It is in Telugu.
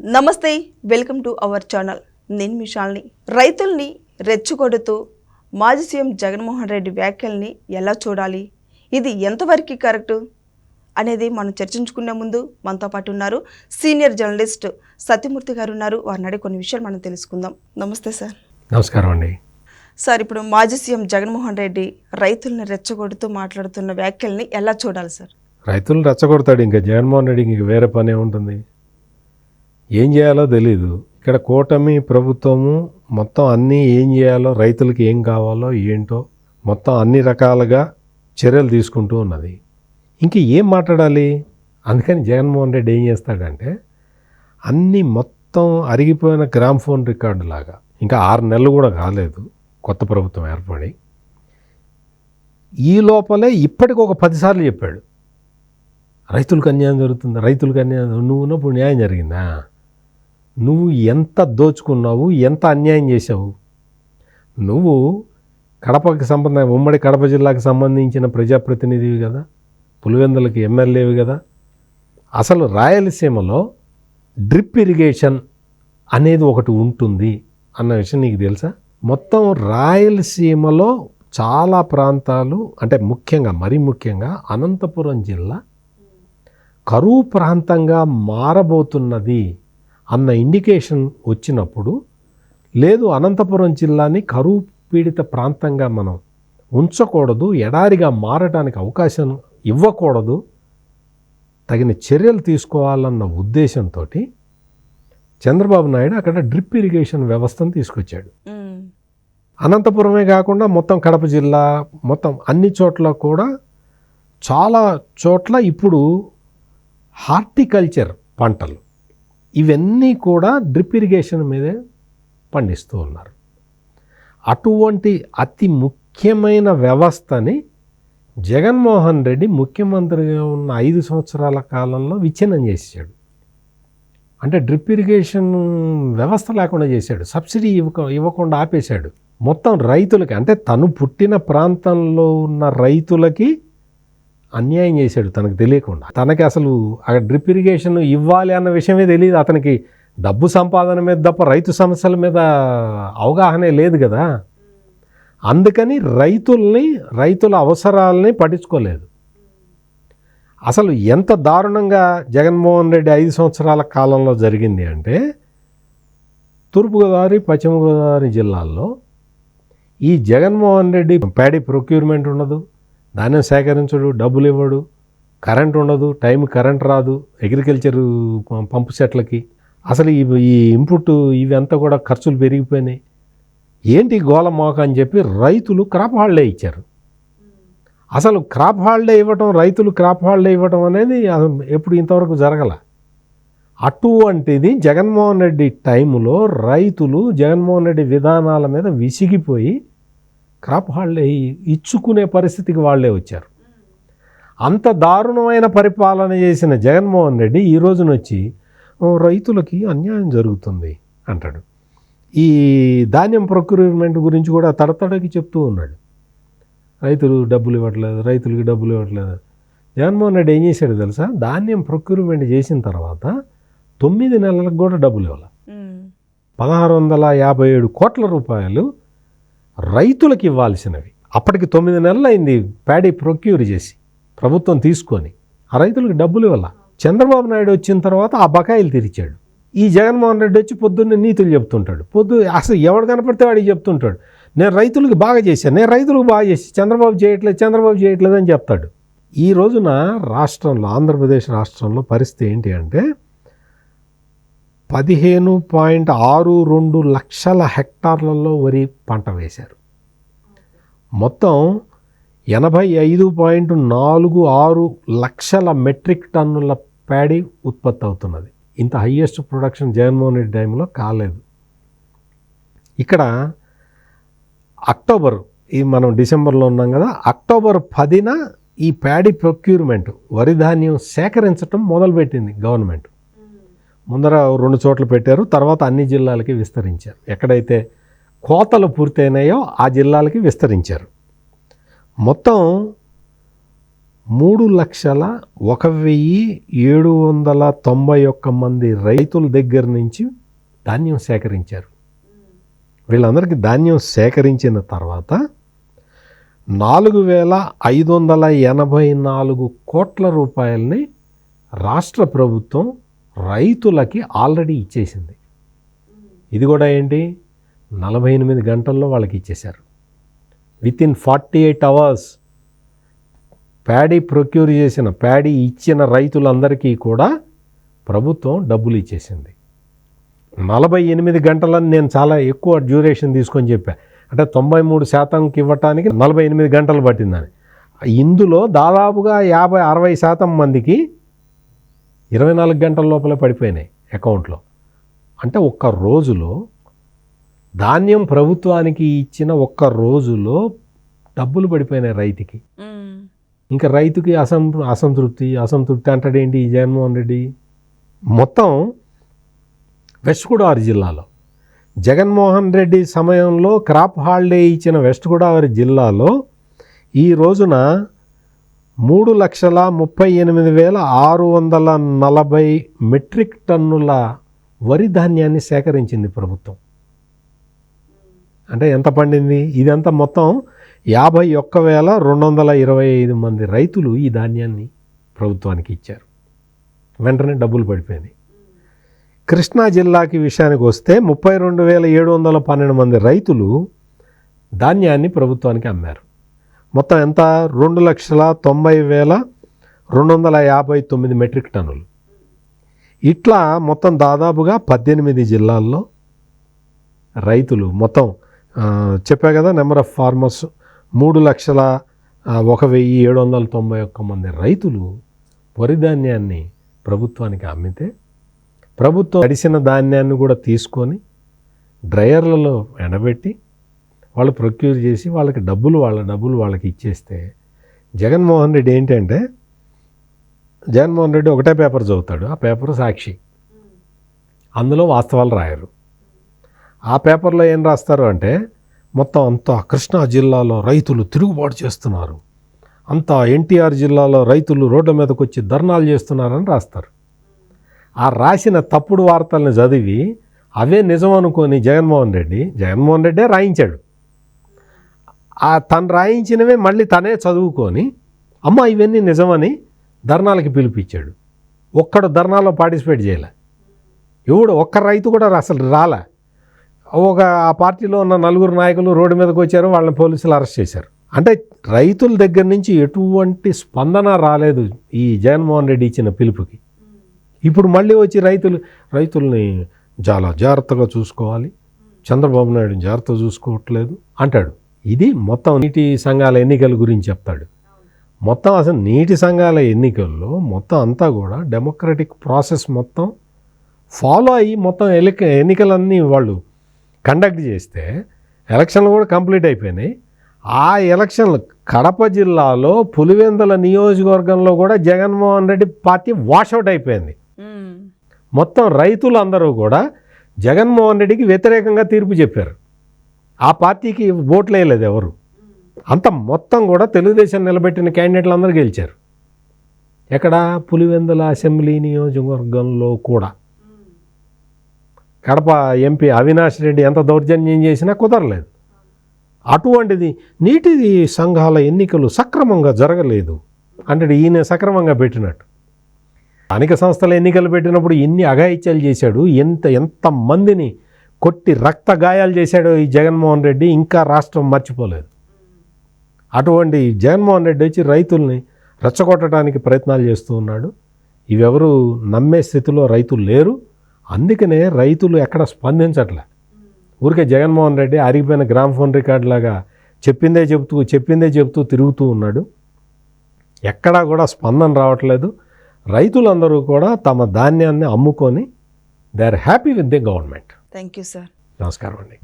నమస్తే వెల్కమ్ టు అవర్ ఛానల్. నేను మీ శాలిని రైతుల్ని రెచ్చగొడుతూ మాజీ సీఎం జగన్మోహన్ రెడ్డి వ్యాఖ్యల్ని ఎలా చూడాలి? ఇది ఎంతవరకు కరెక్టు? అనేది మనం చర్చించుకునే ముందు మనతో పాటు ఉన్నారు సీనియర్ జర్నలిస్ట్ సత్యమూర్తి గారు ఉన్నారు వారిని అడిగి కొన్ని విషయాలు మనం తెలుసుకుందాం. నమస్తే సార్. నమస్కారం అండి. సార్ ఇప్పుడు మాజీ సీఎం జగన్మోహన్ రెడ్డి రైతుల్ని రెచ్చగొడుతూ మాట్లాడుతున్న వ్యాఖ్యల్ని ఎలా చూడాలి సార్? రైతులు రెచ్చగొడతాడు ఇంకా జగన్మోహన్ రెడ్డికి ఇంక వేరే పని ఉంటుంది. ఏం చేయాలో తెలీదు. ఇక్కడ కూటమి ప్రభుత్వము మొత్తం అన్నీ ఏం చేయాలో రైతులకి ఏం కావాలో ఏంటో మొత్తం అన్ని రకాలుగా చర్యలు తీసుకుంటూ ఉన్నది. ఇంక ఏం మాట్లాడాలి? అందుకని జగన్మోహన్ రెడ్డి ఏం చేస్తాడంటే అన్నీ మొత్తం అరిగిపోయిన గ్రామ్ ఫోన్ రికార్డు లాగా ఇంకా ఆరు నెలలు కూడా కాలేదు కొత్త ప్రభుత్వం ఏర్పడి. ఈ లోపలే ఇప్పటికి ఒక పదిసార్లు చెప్పాడు. రైతులకు అన్యాయం జరుగుతుంది? రైతులకు అన్యాయం నువ్వు ఉన్నప్పుడు న్యాయం జరిగిందా? నువ్వు ఎంత దోచుకున్నావు ఎంత అన్యాయం చేశావు? నువ్వు కడపకి సంబంధ ఉమ్మడి కడప జిల్లాకు సంబంధించిన ప్రజాప్రతినిధివి కదా పులివెందులకి ఎమ్మెల్యేవి కదా. అసలు రాయలసీమలో డ్రిప్ ఇరిగేషన్ అనేది ఒకటి ఉంటుంది అన్న విషయం నీకు తెలుసా? మొత్తం రాయలసీమలో చాలా ప్రాంతాలు అంటే ముఖ్యంగా మరీ ముఖ్యంగా అనంతపురం జిల్లా కరువు ప్రాంతంగా మారబోతున్నది అన్న ఇండికేషన్ వచ్చినప్పుడు లేదు అనంతపురం జిల్లాని కరువు పీడిత ప్రాంతంగా మనం ఉంచకూడదు ఎడారిగా మారడానికి అవకాశం ఇవ్వకూడదు తగిన చర్యలు తీసుకోవాలన్న ఉద్దేశంతో చంద్రబాబు నాయుడు అక్కడ డ్రిప్ ఇరిగేషన్ వ్యవస్థను తీసుకొచ్చాడు. అనంతపురమే కాకుండా మొత్తం కడప జిల్లా మొత్తం అన్ని చోట్ల కూడా చాలా చోట్ల ఇప్పుడు హార్టికల్చర్ పంటలు ఇవన్నీ కూడా డ్రిప్ ఇరిగేషన్ మీదే పండిస్తూ ఉన్నారు. అటువంటి అతి ముఖ్యమైన వ్యవస్థని జగన్మోహన్ రెడ్డి ముఖ్యమంత్రిగా ఉన్న ఐదు సంవత్సరాల కాలంలో విచ్ఛిన్నం చేసాడు అంటే డ్రిప్ ఇరిగేషన్ వ్యవస్థ లేకుండా చేశాడు. సబ్సిడీ ఇవ్వక ఇవ్వకుండా ఆపేశాడు. మొత్తం రైతులకి అంటే తను పుట్టిన ప్రాంతంలో ఉన్న రైతులకి అన్యాయం చేశాడు తనకు తెలియకుండా. తనకి అసలు ఆ డ్రిప్ ఇరిగేషన్ ఇవ్వాలి అన్న విషయమే తెలియదు. అతనికి డబ్బు సంపాదన మీద తప్ప రైతు సమస్యల మీద అవగాహనే లేదు కదా. అందుకని రైతుల్ని రైతుల అవసరాలని పట్టించుకోలేదు. అసలు ఎంత దారుణంగా జగన్మోహన్ రెడ్డి ఐదు సంవత్సరాల కాలంలో జరిగింది అంటే తూర్పుగోదావరి పశ్చిమ గోదావరి జిల్లాల్లో ఈ జగన్మోహన్ రెడ్డి ప్యాడీ ప్రొక్యూర్మెంట్ ఉండదు. ధాన్యం సేకరించడు డబ్బులు ఇవ్వడు కరెంట్ ఉండదు టైం కరెంట్ రాదు అగ్రికల్చర్ పంపు సెట్లకి. అసలు ఈ ఈ ఇన్పుట్ ఇవంతా కూడా ఖర్చులు పెరిగిపోయినాయి. ఏంటి గోల మోక అని చెప్పి రైతులు క్రాప్ హాలిడే ఇచ్చారు. అసలు క్రాప్ హాలిడే ఇవ్వటం రైతులు క్రాప్ హాలిడే ఇవ్వటం అనేది ఎప్పుడు ఇంతవరకు జరగల? అటువంటిది జగన్మోహన్ రెడ్డి టైంలో రైతులు జగన్మోహన్ రెడ్డి విధానాల మీద విసిగిపోయి క్రాప్ హాలిడే ఇచ్చుకునే పరిస్థితికి వాళ్ళే వచ్చారు. అంత దారుణమైన పరిపాలన చేసిన జగన్మోహన్ రెడ్డి ఈ రోజున వచ్చి "ఓ, రైతులకి అన్యాయం జరుగుతుంది అంటాడు. ఈ ధాన్యం ప్రొక్యూర్మెంట్ గురించి కూడా తడతడకి చెప్తూ ఉన్నాడు. రైతులు డబ్బులు ఇవ్వట్లేదు రైతులకి డబ్బులు ఇవ్వట్లేదు. జగన్మోహన్ రెడ్డి ఏం చేశాడు తెలుసా? ధాన్యం ప్రొక్యూర్మెంట్ చేసిన తర్వాత తొమ్మిది నెలలకు కూడా డబ్బులు ఇవ్వాలి. పదహారు వందల యాభై ఏడు కోట్ల రూపాయలు రైతులకు ఇవ్వాల్సినవి. అప్పటికి తొమ్మిది నెలలు అయింది ప్యాడీ ప్రొక్యూర్ చేసి ప్రభుత్వం తీసుకొని. ఆ రైతులకు డబ్బులు ఇవ్వాల. చంద్రబాబు నాయుడు వచ్చిన తర్వాత ఆ బకాయిలు తీర్చాడు. ఈ జగన్మోహన్ రెడ్డి వచ్చి పొద్దున్నే నీతులు చెప్తుంటాడు. పొద్దు అసలు ఎవడు కనపడితే వాడికి చెప్తుంటాడు. నేను రైతులకు బాగా చేశాను. నేను రైతులకు బాగా చేసి చంద్రబాబు చేయట్లేదు చంద్రబాబు చేయట్లేదు అని చెప్తాడు. ఈ రోజున రాష్ట్రంలో ఆంధ్రప్రదేశ్ రాష్ట్రంలో పరిస్థితి ఏంటి అంటే పదిహేను పాయింట్ ఆరు రెండు లక్షల హెక్టార్లలో వరి పంట వేశారు. మొత్తం ఎనభై ఐదు పాయింట్ నాలుగు ఆరు లక్షల మెట్రిక్ టన్నుల ప్యాడీ ఉత్పత్తి అవుతున్నది. ఇంత హయ్యెస్ట్ ప్రొడక్షన్ జగన్మోహన్ రెడ్డి టైంలో కాలేదు. ఇక్కడ అక్టోబర్ ఈ మనం డిసెంబర్లో ఉన్నాం కదా అక్టోబర్ పదిన ఈ ప్యాడీ ప్రొక్యూర్మెంట్ వరి ధాన్యం సేకరించడం మొదలుపెట్టింది గవర్నమెంట్. ముందర రెండు చోట్ల పెట్టారు తర్వాత అన్ని జిల్లాలకి విస్తరించారు. ఎక్కడైతే కోతలు పూర్తయినాయో ఆ జిల్లాలకి విస్తరించారు. మొత్తం మూడు లక్షల ఒక వెయ్యి ఏడు వందల తొంభై ఒక్క మంది రైతుల దగ్గర నుంచి ధాన్యం సేకరించారు. వీళ్ళందరికీ ధాన్యం సేకరించిన తర్వాత నాలుగు వేల ఐదు వందల ఎనభై నాలుగు కోట్ల రూపాయలని రాష్ట్ర ప్రభుత్వం రైతులకి ఆల్రెడీ ఇచ్చేసింది. ఇది కూడా ఏంటి? నలభై ఎనిమిది గంటల్లో వాళ్ళకి ఇచ్చేశారు. Within forty eight hours paddy procure చేసిన ప్యాడీ ఇచ్చిన రైతులందరికీ కూడా ప్రభుత్వం డబ్బులు ఇచ్చేసింది. నలభై ఎనిమిది గంటలని నేను చాలా ఎక్కువ డ్యూరేషన్ తీసుకొని చెప్పా. అంటే తొంభై మూడు శాతంకి ఇవ్వటానికి నలభై ఎనిమిది గంటలు పట్టిందని. ఇందులో దాదాపుగా యాభై అరవై శాతం మందికి ఇరవై నాలుగు గంటల లోపలే పడిపోయినాయి అకౌంట్లో. అంటే ఒక్క రోజులో ధాన్యం ప్రభుత్వానికి ఇచ్చిన ఒక్క రోజులో డబ్బులు పడిపోయినాయి రైతుకి. ఇంకా రైతుకి అసం అసంతృప్తి అసంతృప్తి అంటాడేంటి జగన్మోహన్ రెడ్డి? మొత్తం వెస్ట్ గోదావరి జిల్లాలో. జగన్మోహన్ రెడ్డి సమయంలో క్రాప్ హాలిడే ఇచ్చిన వెస్ట్ గోదావరి జిల్లాలో ఈ రోజున మూడు లక్షల ముప్పై ఎనిమిది వేల ఆరు వందల నలభై మెట్రిక్ టన్నుల వరి ధాన్యాన్ని సేకరించింది ప్రభుత్వం. అంటే ఎంత పండింది? ఇదంతా మొత్తం యాభై ఒక్క వేల రెండు వందల ఇరవై ఐదు మంది రైతులు ఈ ధాన్యాన్ని ప్రభుత్వానికి ఇచ్చారు. వెంటనే డబ్బులు పడిపోయింది. కృష్ణా జిల్లాకి విషయానికి వస్తే ముప్పై రెండు వేల ఏడు వందల పన్నెండు మంది రైతులు ధాన్యాన్ని ప్రభుత్వానికి అమ్మారు. మొత్తం ఎంత? రెండు లక్షల తొంభై వేల రెండు వందల యాభై తొమ్మిది మెట్రిక్ టన్నులు. ఇట్లా మొత్తం దాదాపుగా పద్దెనిమిది జిల్లాల్లో రైతులు మొత్తం చెప్పా కదా నెంబర్ ఆఫ్ ఫార్మర్స్ మూడు లక్షల ఒక వెయ్యి ఏడు వందల తొంభై ఒక్క మంది రైతులు వరి ధాన్యాన్ని ప్రభుత్వానికి అమ్మితే ప్రభుత్వం తడిసిన ధాన్యాన్ని కూడా తీసుకొని డ్రయర్లలో ఎండబెట్టి వాళ్ళు ప్రొక్యూర్ చేసి వాళ్ళకి డబ్బులు వాళ్ళ డబ్బులు వాళ్ళకి ఇచ్చేస్తే జగన్మోహన్ రెడ్డి ఏంటంటే జగన్మోహన్ రెడ్డి ఒకటే పేపర్ చదువుతాడు ఆ పేపర్ సాక్షి. అందులో వాస్తవాలు రాయరు. ఆ పేపర్లో ఏం రాస్తారు అంటే మొత్తం అంతా కృష్ణా జిల్లాలో రైతులు తిరుగుబాటు చేస్తున్నారు. అంతా ఎన్టీఆర్ జిల్లాలో రైతులు రోడ్ల మీదకి వచ్చి ధర్నాలు చేస్తున్నారని రాస్తారు. ఆ రాసిన తప్పుడు వార్తల్ని చదివి అవే నిజం అనుకొని జగన్మోహన్ రెడ్డి జగన్మోహన్ రెడ్డే రాయించాడు. ఆ తను రాయించినవే మళ్ళీ తనే చదువుకొని అమ్మ ఇవన్నీ నిజమని ధర్నాలకి పిలిపించాడు. ఒక్కడు ధర్నాలో పార్టిసిపేట్ చేయలే. ఎవడు ఒక్క రైతు కూడా అసలు రాలే. ఒక ఆ పార్టీలో ఉన్న నలుగురు నాయకులు రోడ్డు మీదకి వచ్చారు వాళ్ళని పోలీసులు అరెస్ట్ చేశారు. అంటే రైతుల దగ్గర నుంచి ఎటువంటి స్పందన రాలేదు ఈ జగన్మోహన్ రెడ్డి ఇచ్చిన పిలుపుకి. ఇప్పుడు మళ్ళీ వచ్చి రైతులు రైతుల్ని చాలా జాగ్రత్తగా చూసుకోవాలి. చంద్రబాబు నాయుడు జాగ్రత్త చూసుకోవట్లేదు అంటాడు. ఇది మొత్తం నీటి సంఘాల ఎన్నికల గురించి చెప్తాడు. మొత్తం అసలు నీటి సంఘాల ఎన్నికల్లో మొత్తం అంతా కూడా డెమోక్రటిక్ ప్రాసెస్ మొత్తం ఫాలో అయ్యి మొత్తం ఎలిక ఎన్నికలన్నీ వాళ్ళు కండక్ట్ చేస్తే ఎలక్షన్లు కూడా కంప్లీట్ అయిపోయినాయి. ఆ ఎలక్షన్లు కడప జిల్లాలో పులివెందుల నియోజకవర్గంలో కూడా జగన్మోహన్ రెడ్డి పార్టీ వాషౌట్ అయిపోయింది. మొత్తం రైతులు అందరూ కూడా జగన్మోహన్ రెడ్డికి వ్యతిరేకంగా తీర్పు చెప్పారు. ఆ పార్టీకి ఓట్లు వేయలేదు ఎవరు. అంత మొత్తం కూడా తెలుగుదేశం నిలబెట్టిన క్యాండిడేట్లు అందరూ గెలిచారు. ఎక్కడ పులివెందుల అసెంబ్లీ నియోజకవర్గంలో కూడా. కడప ఎంపీ అవినాష్ రెడ్డి ఎంత దౌర్జన్యం చేసినా కుదరలేదు. అటువంటిది నీటి సంఘాల ఎన్నికలు సక్రమంగా జరగలేదు అంటే ఈయన సక్రమంగా పెట్టినట్టు. స్థానిక సంస్థల ఎన్నికలు పెట్టినప్పుడు ఎన్ని అఘాయిత్యాలు చేశాడు ఎంత ఎంతమందిని కొట్టి రక్త గాయాలు చేశాడు ఈ జగన్మోహన్ రెడ్డి ఇంకా రాష్ట్రం మర్చిపోలేదు. అటువంటి జగన్మోహన్ రెడ్డి వచ్చి రైతుల్ని రెచ్చగొట్టడానికి ప్రయత్నాలు చేస్తూ ఉన్నాడు. ఇవెవరు నమ్మే స్థితిలో రైతులు లేరు. అందుకనే రైతులు ఎక్కడ స్పందించట్లే. ఊరికే జగన్మోహన్ రెడ్డి అరిగిపోయిన గ్రామ్ ఫోన్ రికార్డులాగా చెప్పిందే చెబుతూ చెప్పిందే చెబుతూ తిరుగుతూ ఉన్నాడు. ఎక్కడా కూడా స్పందన రావట్లేదు. రైతులందరూ కూడా తమ ధాన్యాన్ని అమ్ముకొని they are happy with the government thank you sir నమస్కారం అండి